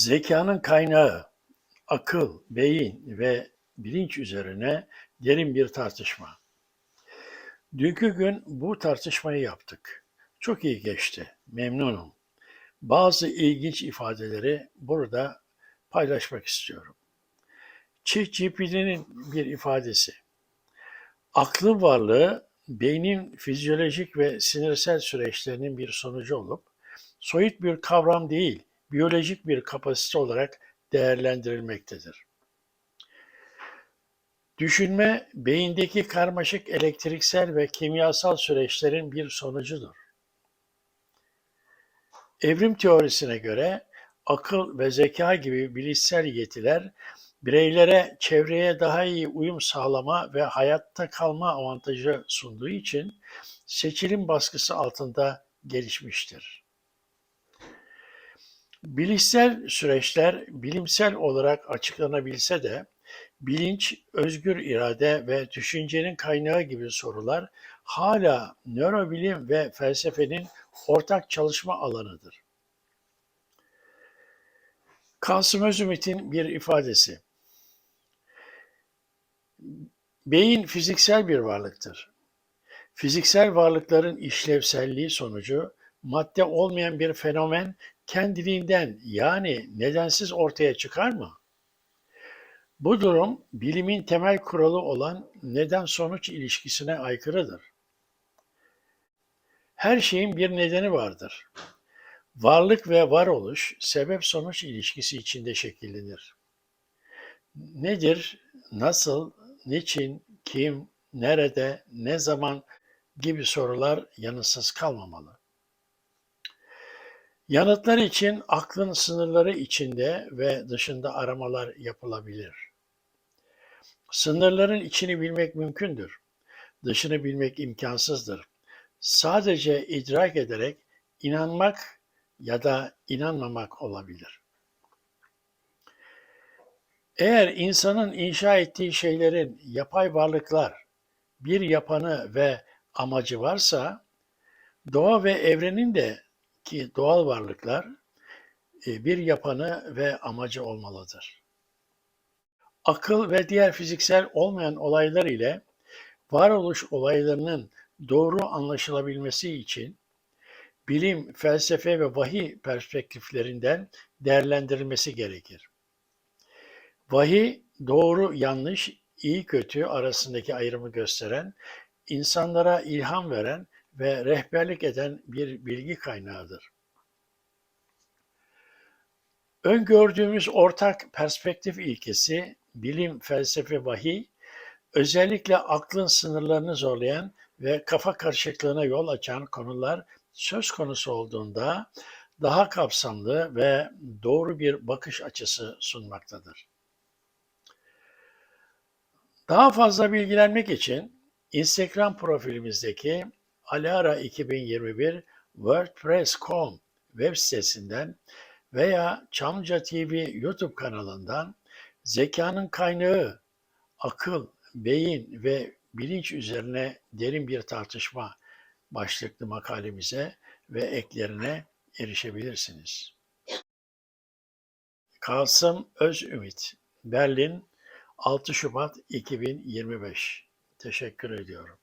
Zekanın kaynağı, akıl, beyin ve bilinç üzerine derin bir tartışma. Dünkü gün bu tartışmayı yaptık. Çok iyi geçti, memnunum. Bazı ilginç ifadeleri burada paylaşmak istiyorum. ChatGPT'nin bir ifadesi. Aklın varlığı beynin fizyolojik ve sinirsel süreçlerinin bir sonucu olup soyut bir kavram değil, biyolojik bir kapasite olarak değerlendirilmektedir. Düşünme, beyindeki karmaşık elektriksel ve kimyasal süreçlerin bir sonucudur. Evrim teorisine göre akıl ve zeka gibi bilişsel yetiler bireylere çevreye daha iyi uyum sağlama ve hayatta kalma avantajı sunduğu için seçilim baskısı altında gelişmiştir. Bilişsel süreçler bilimsel olarak açıklanabilse de bilinç, özgür irade ve düşüncenin kaynağı gibi sorular hala nörobilim ve felsefenin ortak çalışma alanıdır. Kasım Özümit'in bir ifadesi. Beyin fiziksel bir varlıktır. Fiziksel varlıkların işlevselliği sonucu madde olmayan bir fenomen kendiliğinden yani nedensiz ortaya çıkar mı? Bu durum bilimin temel kuralı olan neden-sonuç ilişkisine aykırıdır. Her şeyin bir nedeni vardır. Varlık ve varoluş sebep-sonuç ilişkisi içinde şekillenir. Nedir, nasıl, niçin, kim, nerede, ne zaman gibi sorular yanıtsız kalmamalı. Yanıtlar için aklın sınırları içinde ve dışında aramalar yapılabilir. Sınırların içini bilmek mümkündür. Dışını bilmek imkansızdır. Sadece idrak ederek inanmak ya da inanmamak olabilir. Eğer insanın inşa ettiği şeylerin yapay varlıklar, bir yapanı ve amacı varsa, doğa ve evrenin de ki doğal varlıklar e, bir yapanı ve amacı olmalıdır. Akıl ve diğer fiziksel olmayan olaylar ile varoluş olaylarının doğru anlaşılabilmesi için bilim, felsefe ve vahiy perspektiflerinden değerlendirilmesi gerekir. Vahiy doğru yanlış, iyi kötü arasındaki ayrımı gösteren, insanlara ilham veren ve rehberlik eden bir bilgi kaynağıdır. Öngördüğümüz ortak perspektif ilkesi bilim, felsefe, vahiy, özellikle aklın sınırlarını zorlayan ve kafa karışıklığına yol açan konular söz konusu olduğunda daha kapsamlı ve doğru bir bakış açısı sunmaktadır. Daha fazla bilgilenmek için Instagram profilimizdeki Alara 2021 WordPress.com web sitesinden veya Çamlıca TV YouTube kanalından zekanın kaynağı, akıl, beyin ve bilinç üzerine derin bir tartışma başlıklı makalemize ve eklerine erişebilirsiniz. Kasım Özümit, Berlin, 6 Şubat 2025. Teşekkür ediyorum.